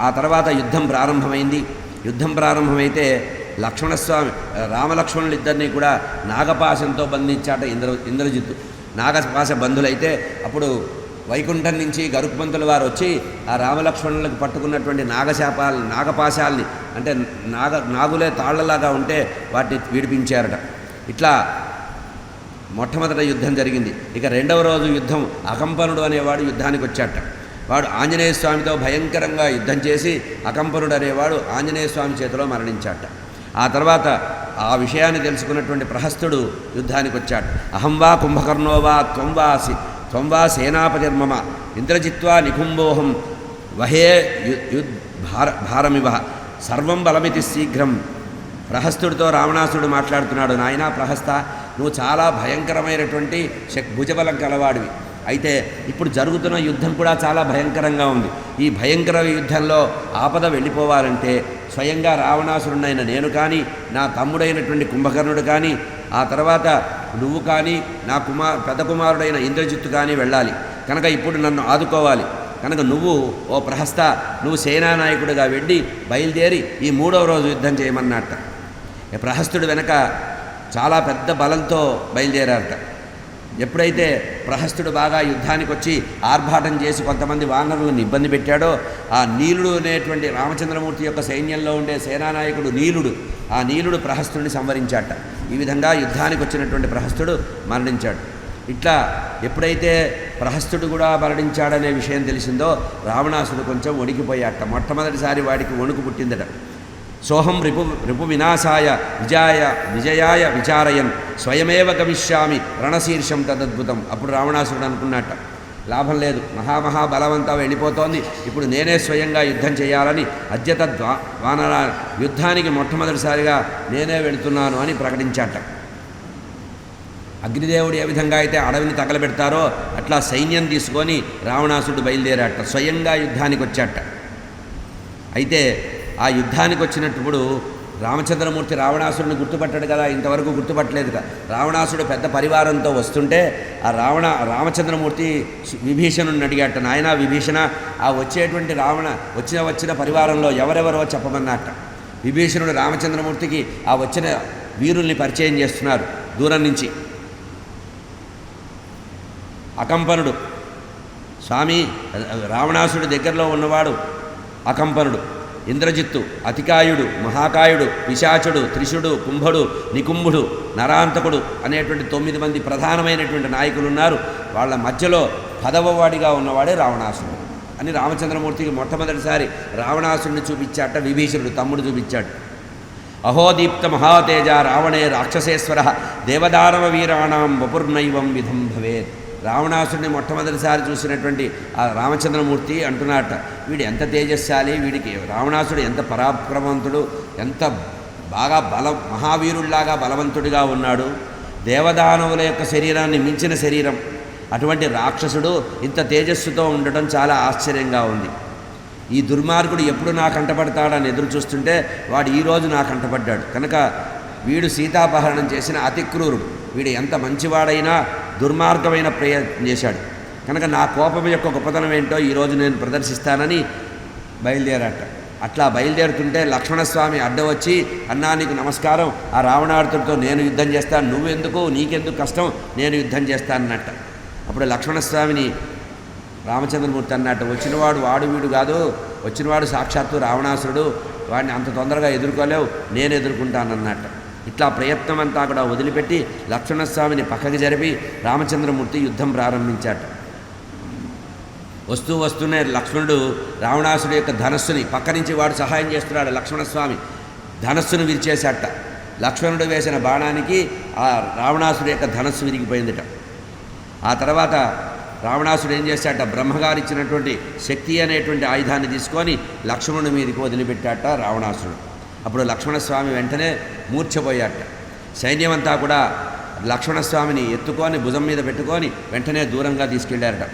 ఆ తర్వాత యుద్ధం ప్రారంభమైంది. యుద్ధం ప్రారంభమైతే లక్ష్మణస్వామి రామలక్ష్మణులు ఇద్దరినీ కూడా నాగపాశంతో బంధించాట ఇంద్ర ఇంద్రజిత్తు. నాగపాశ బంధులైతే అప్పుడు వైకుంఠం నుంచి గరుత్మంతుల వారు వచ్చి ఆ రామలక్ష్మణులకు పట్టుకున్నటువంటి నాగశాపాలు నాగపాశాలని అంటే నాగ నాగులే తాళ్ళలాగా ఉంటే వాటిని విడిపించారట. ఇట్లా మొట్టమొదట యుద్ధం జరిగింది. ఇక రెండవ రోజు యుద్ధం అకంపనుడు అనేవాడు యుద్ధానికి వచ్చాట వాడు ఆంజనేయ స్వామితో భయంకరంగా యుద్ధం చేసి అకంపరుడు అనేవాడు ఆంజనేయ స్వామి చేతిలో మరణించాట. ఆ తర్వాత ఆ విషయాన్ని తెలుసుకున్నటువంటి ప్రహస్తుడు యుద్ధానికి వచ్చాడు. అహం అహంవా కుంభకర్ణోవా వా త్వంవా సేనాపతిర్మమ ఇంద్రజిత్వా నికుంభోహం వహే యు- యుద్ భార భారమివ సర్వం బలమితి శీఘ్రం. ప్రహస్తుడితో రావణాసుడు మాట్లాడుతున్నాడు నాయనా ప్రహస్త నువ్వు చాలా భయంకరమైనటువంటి శక్ భుజబలం కలవాడివి. అయితే ఇప్పుడు జరుగుతున్న యుద్ధం కూడా చాలా భయంకరంగా ఉంది. ఈ భయంకర యుద్ధంలో ఆపద వెళ్ళిపోవాలంటే స్వయంగా రావణాసురుడైన నేను కానీ నా తమ్ముడైనటువంటి కుంభకర్ణుడు కానీ ఆ తర్వాత నువ్వు కానీ నా కుమార్ పెద్ద కుమారుడైన ఇంద్రజిత్తు కానీ వెళ్ళాలి. కనుక ఇప్పుడు నన్ను ఆదుకోవాలి. కనుక నువ్వు ఓ ప్రహస్త నువ్వు సేనానాయకుడిగా వెళ్ళి బయలుదేరి ఈ మూడవ రోజు యుద్ధం చేయమన్నట్ట ప్రహస్తుడు వెనక చాలా పెద్ద బలంతో బయలుదేరారట. ఎప్పుడైతే ప్రహస్తుడు బాగా యుద్ధానికి వచ్చి ఆర్భాటం చేసి కొంతమంది వానరులను ఇబ్బంది పెట్టాడో ఆ నీలుడు అనేటువంటి రామచంద్రమూర్తి యొక్క సైన్యంలో ఉండే సేనానాయకుడు నీలుడు ఆ నీలుడు ప్రహస్తుడిని సంవరించాట. ఈ విధంగా యుద్ధానికి వచ్చినటువంటి ప్రహస్తుడు మరణించాడు. ఇట్లా ఎప్పుడైతే ప్రహస్తుడు కూడా మరణించాడనే విషయం తెలిసిందో రావణాసుడు కొంచెం వణికిపోయాట మొట్టమొదటిసారి వాడికి వణుకు పుట్టిందట. సోహం రిపు రిపు వినాశాయ విజయాయ విజయాయ విచారయన్. స్వయమేవ గమిష్యామి రణశీర్షం తదద్భుతం. అప్పుడు రావణాసురుడు అనుకున్నట్ట లాభం లేదు మహామహా బలవంతా వెళ్ళిపోతోంది. ఇప్పుడు నేనే స్వయంగా యుద్ధం చేయాలని అద్యత ద్వా వానర యుద్ధానికి మొట్టమొదటిసారిగా నేనే వెళుతున్నాను అని ప్రకటించాట. అగ్నిదేవుడు ఏ విధంగా అయితే అడవిని తగలబెడతారో అట్లా సైన్యం తీసుకొని రావణాసుడు బయలుదేరాట స్వయంగా యుద్ధానికి వచ్చాట అయితే ఆ యుద్ధానికి వచ్చినప్పుడు రామచంద్రమూర్తి రావణాసురుని గుర్తుపట్టాడు కదా ఇంతవరకు గుర్తుపట్టలేదు కదా. రావణాసుడు పెద్ద పరివారంతో వస్తుంటే ఆ రావణ రామచంద్రమూర్తి విభీషణుని అడిగాట నాయనా విభీషణ ఆ వచ్చేటువంటి రావణ వచ్చిన వచ్చిన పరివారంలో ఎవరెవరో చెప్పమన్నట్ట విభీషణుడు రామచంద్రమూర్తికి ఆ వచ్చిన వీరుల్ని పరిచయం చేస్తున్నారు దూరం నుంచి. అకంపనుడు స్వామి రావణాసుడి దగ్గరలో ఉన్నవాడు అకంపనుడు. ఇంద్రజిత్తు అతికాయుడు మహాకాయుడు పిశాచుడు త్రిశుడు కుంభుడు నికుంభుడు నరాంతకుడు అనేటువంటి తొమ్మిది మంది ప్రధానమైనటువంటి నాయకులు ఉన్నారు వాళ్ళ మధ్యలో పదవవాడిగా ఉన్నవాడే రావణాసురుడు అని రామచంద్రమూర్తికి మొట్టమొదటిసారి రావణాసురుడిని చూపించాట విభీషణుడు తమ్ముడు చూపించాడు. అహోదీప్త మహాతేజ రావణే రాక్షసేశ్వర దేవదానవ వీరాణం వపుర్నైవం విధం భవేత్. రావణాసుడిని మొట్టమొదటిసారి చూసినటువంటి ఆ రామచంద్రమూర్తి అంటున్నాట వీడు ఎంత తేజస్శాలి వీడికి రావణాసుడు ఎంత పరాక్రమవంతుడు ఎంత బాగా బల మహావీరుల్లాగా బలవంతుడిగా ఉన్నాడు. దేవదానవుల యొక్క శరీరాన్ని మించిన శరీరం అటువంటి రాక్షసుడు ఇంత తేజస్సుతో ఉండటం చాలా ఆశ్చర్యంగా ఉంది. ఈ దుర్మార్గుడు ఎప్పుడు నా కంటపడతాడని ఎదురు చూస్తుంటే వాడు ఈరోజు నా కంటపడ్డాడు. కనుక వీడు సీతాపహరణం చేసిన అతిక్రూరుడు వీడు ఎంత మంచివాడైనా దుర్మార్గమైన ప్రయత్నం చేశాడు. కనుక నా కోపం యొక్క గొప్పతనం ఏంటో ఈరోజు నేను ప్రదర్శిస్తానని బయలుదేరాట. అట్లా బయలుదేరుతుంటే లక్ష్మణస్వామి అడ్డ వచ్చి అన్నా నీకు నమస్కారం. ఆ రావణార్థుడితో నేను యుద్ధం చేస్తాను. నువ్వెందుకు? నీకెందుకు కష్టం? నేను యుద్ధం చేస్తానన్నట్ట. అప్పుడు లక్ష్మణస్వామిని రామచంద్రమూర్తి అన్నట్టు వచ్చినవాడు వాడు వీడు కాదు. వచ్చినవాడు సాక్షాత్తు రావణాసురుడు. వాడిని అంత తొందరగా ఎదుర్కోలేవు. నేను ఎదుర్కొంటానన్నట్టు. ఇట్లా ప్రయత్నం అంతా కూడా వదిలిపెట్టి లక్ష్మణస్వామిని పక్కకి జరిపి రామచంద్రమూర్తి యుద్ధం ప్రారంభించాట. వస్తూ వస్తూనే లక్ష్మణుడు రావణాసుడి యొక్క ధనస్సుని పక్క నుంచి వాడు సహాయం చేస్తున్నాడు లక్ష్మణస్వామి. ధనస్సును విరిచేశాట. లక్ష్మణుడు వేసిన బాణానికి ఆ రావణాసుడి యొక్క ధనస్సు విరిగిపోయిందిట. ఆ తర్వాత రావణాసుడు ఏం చేశాట? బ్రహ్మగారు ఇచ్చినటువంటి శక్తి అనేటువంటి ఆయుధాన్ని తీసుకొని లక్ష్మణుడి మీదకి వదిలిపెట్టాట రావణాసుడు. అప్పుడు లక్ష్మణస్వామి వెంటనే మూర్ఛపోయాట సైన్యమంతా కూడా లక్ష్మణస్వామిని ఎత్తుకొని భుజం మీద పెట్టుకొని వెంటనే దూరంగా తీసుకెళ్ళారట.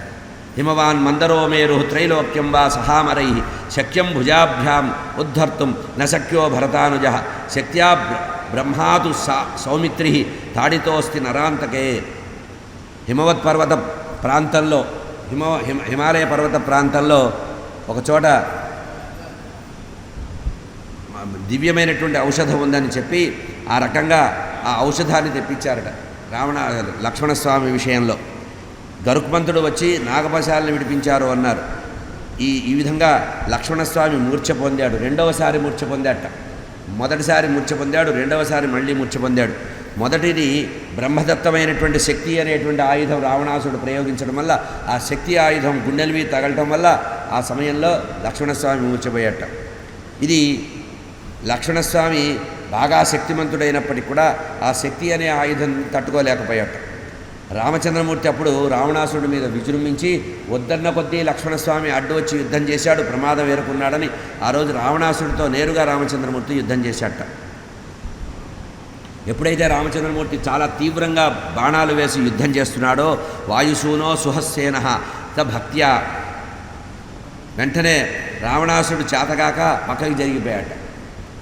హిమవాన్ మందరో మేరు త్రైలోక్యం వా సహామరై శక్యం భుజాభ్యాం ఉద్ధర్తుం నశక్యో భరతానుజ శక్త్యా బ్ర- బ్రహ్మాతు సా సౌమిత్రి తాడితోస్తి నరాంతకే. హిమవత్ పర్వత ప్రాంతంలో హిమ హిమ హిమాలయ పర్వత ప్రాంతంలో ఒకచోట దివ్యమైనటువంటి ఔషధం ఉందని చెప్పి ఆ రకంగా ఆ ఔషధాన్ని తెప్పించారట. రావణ లక్ష్మణస్వామి విషయంలో. గరుక్మంతుడు వచ్చి నాగపశాలను విడిపించారు అన్నారు. ఈ ఈ విధంగా లక్ష్మణస్వామి మూర్ఛ పొందాడు. రెండవసారి మూర్ఛ పొందాట మొదటిసారి మూర్ఛ పొందాడు. రెండవసారి మళ్ళీ మూర్ఛ పొందాడు. మొదటిది బ్రహ్మదత్తమైనటువంటి శక్తి అనేటువంటి ఆయుధం రావణాసుడు ప్రయోగించడం వల్ల ఆ శక్తి ఆయుధం గుండెలవి తగలటం వల్ల ఆ సమయంలో లక్ష్మణస్వామి మూర్చపోయాట ఇది లక్ష్మణస్వామి బాగా శక్తిమంతుడైనప్పటికీ కూడా ఆ శక్తి అనే ఆయుధం తట్టుకోలేకపోయాట రామచంద్రమూర్తి అప్పుడు రావణాసుడి మీద విజృంభించి వద్దన్న కొద్దీ లక్ష్మణస్వామి అడ్డు వచ్చి యుద్ధం చేశాడు ప్రమాదం వేరుకున్నాడని ఆ రోజు రావణాసుడితో నేరుగా రామచంద్రమూర్తి యుద్ధం చేశాట ఎప్పుడైతే రామచంద్రమూర్తి చాలా తీవ్రంగా బాణాలు వేసి యుద్ధం చేస్తున్నాడో వాయుసూనో సుహస్సేన త భక్త్యా. వెంటనే రావణాసుడు చేతగాక పక్కకి జరిగిపోయాట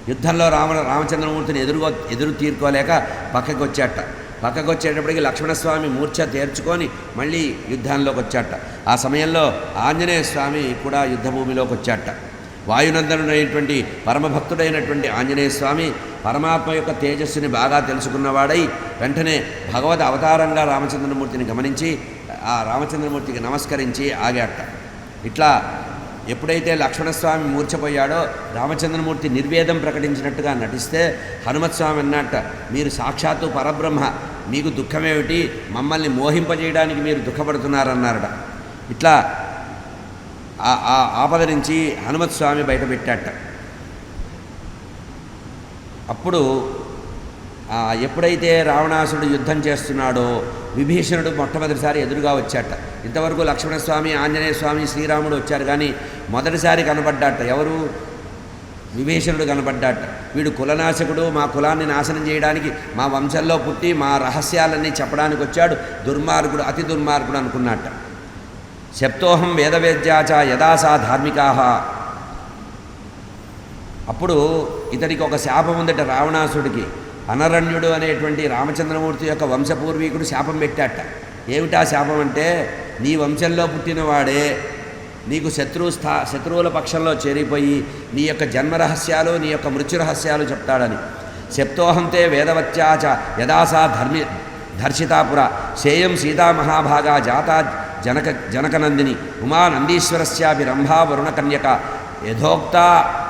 యుద్ధంలో రామ రామచంద్రమూర్తిని ఎదురుగో ఎదురు తీర్కోలేక పక్కకు వచ్చాట పక్కకు వచ్చేటప్పటికి లక్ష్మణస్వామి మూర్ఛ తేర్చుకొని మళ్ళీ యుద్ధంలోకి వచ్చాట ఆ సమయంలో ఆంజనేయ స్వామి కూడా యుద్ధభూమిలోకి వచ్చాట వాయునందనుడైనటువంటి పరమభక్తుడైనటువంటి ఆంజనేయ స్వామి పరమాత్మ యొక్క తేజస్సుని బాగా తెలుసుకున్నవాడై వెంటనే భగవద్ అవతారంగా రామచంద్రమూర్తిని గమనించి ఆ రామచంద్రమూర్తికి నమస్కరించి ఆగాట. ఇట్లా ఎప్పుడైతే లక్ష్మణస్వామి మూర్చపోయాడో రామచంద్రమూర్తి నిర్వేదం ప్రకటించినట్టుగా నటిస్తే హనుమత్స్వామి అన్నట్ట మీరు సాక్షాత్తు పరబ్రహ్మ మీకు దుఃఖమేమిటి? మమ్మల్ని మోహింపజేయడానికి మీరు దుఃఖపడుతున్నారన్నారట. ఇట్లా ఆ- ఆ ఆపద నుంచి హనుమత్స్వామి బయటపెట్టాట. అప్పుడు ఎప్పుడైతే రావణాసుడు యుద్ధం చేస్తున్నాడో విభీషణుడు మొట్టమొదటిసారి ఎదురుగా వచ్చాట. ఇంతవరకు లక్ష్మణస్వామి ఆంజనేయ స్వామి శ్రీరాముడు వచ్చారు కానీ మొదటిసారి కనబడ్డాట. ఎవరు? విభీషణుడు కనబడ్డాట. వీడు కులనాశకుడు మా కులాన్ని నాశనం చేయడానికి మా వంశంలో పుట్టి మా రహస్యాలన్నీ చెప్పడానికి వచ్చాడు. దుర్మార్గుడు అతి దుర్మార్గుడు అనుకున్నట్ట శప్తోహం వేదవేద్యాచ యదాసా ధార్మికాహ అప్పుడు ఇతనికి ఒక శాపం ఉందట రావణాసుడికి. అనరణ్యుడు అనేటువంటి రామచంద్రమూర్తి యొక్క వంశపూర్వీకుడు శాపం పెట్టాట. ఏమిటా శాపం అంటే నీ వంశంలో పుట్టినవాడే నీకు శత్రు స్థా శత్రువుల పక్షంలో చేరిపోయి నీ యొక్క జన్మరహస్యాలు నీ యొక్క మృత్యు రహస్యాలు చెప్తాడని. శప్తోహంతే వేదవత్యాచ యదాసా ధర్మి ధర్షితాపుర సేయం సీతామహాభాగా జాతా జనక జనకనందిని ఉమా నందీశ్వరస్యాపి రంభా వరుణకన్యక యథోక్త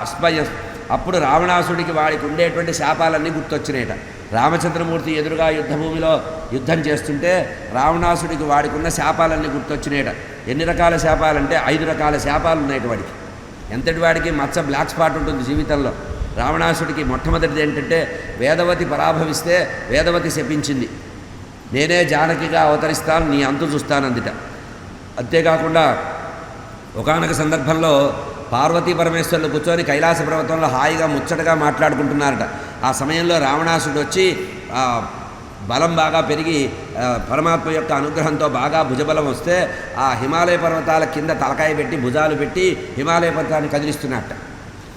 అస్మయ అప్పుడు రావణాసుడికి వాడికి ఉండేటువంటి శాపాలన్నీ గుర్తొచ్చినాయట. రామచంద్రమూర్తి ఎదురుగా యుద్ధభూమిలో యుద్ధం చేస్తుంటే రావణాసుడికి వాడికి ఉన్న శాపాలన్నీ గుర్తొచ్చినాయట. ఎన్ని రకాల శాపాలంటే ఐదు రకాల శాపాలు ఉన్నాయట వాడికి. ఎంతటి వాడికి? మచ్చ బ్లాక్ స్పాట్ ఉంటుంది జీవితంలో. రావణాసుడికి మొట్టమొదటిది ఏంటంటే వేదవతి పరాభవిస్తే వేదవతి శపించింది. నేనే జానకిగా అవతరిస్తాను నీ అంతు చూస్తానందిట. అంతేకాకుండా ఒకానొక సందర్భంలో పార్వతీ పరమేశ్వరులు కూర్చొని కైలాస పర్వతంలో హాయిగా ముచ్చటగా మాట్లాడుకుంటున్నారట. ఆ సమయంలో రావణాసుడు వచ్చి బలం బాగా పెరిగి పరమాత్మ యొక్క అనుగ్రహంతో బాగా భుజబలం వస్తే ఆ హిమాలయ పర్వతాల కింద తలకాయ పెట్టి భుజాలు పెట్టి హిమాలయ పర్వతాన్ని కదిలిస్తున్నట్ట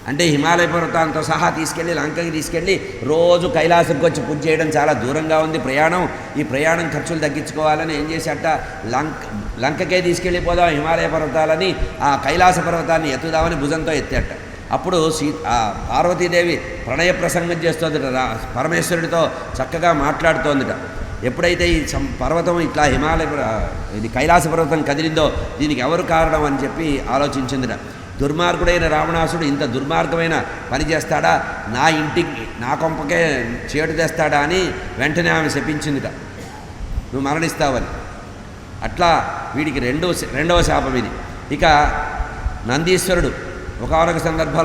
అంటే హిమాలయ పర్వతాలతో సహా తీసుకెళ్ళి లంకకి తీసుకెళ్ళి రోజు కైలాసంకి వచ్చి పూజ చేయడం చాలా దూరంగా ఉంది. ప్రయాణం ఈ ప్రయాణం ఖర్చులు తగ్గించుకోవాలని ఏం చేశాట? లంక లంకకే తీసుకెళ్ళిపోదాం హిమాలయ పర్వతాలని ఆ కైలాస పర్వతాన్ని ఎత్తుదామని భుజంతో ఎత్తేట. అప్పుడు సీ పార్వతీదేవి ప్రణయ ప్రసంగం చేస్తోందిట. పరమేశ్వరుడితో చక్కగా మాట్లాడుతోందిట. ఎప్పుడైతే ఈ సం- పర్వతం ఇట్లా హిమాలయ ఇది కైలాస పర్వతం కదిలిందో దీనికి ఎవరు కారణం అని చెప్పి ఆలోచించిందిట. దుర్మార్గుడైన రావణాసుడు ఇంత దుర్మార్గమైన పని చేస్తాడా? నా ఇంటికి నా కొంపకే చేటు తెస్తాడా అని వెంటనే ఆమె శపించిందిట. నువ్వు మరణిస్తావని. అట్లా వీడికి రెండవ రెండవ శాపం ఇది. ఇక నందీశ్వరుడు ఒకనొక సందర్భంలో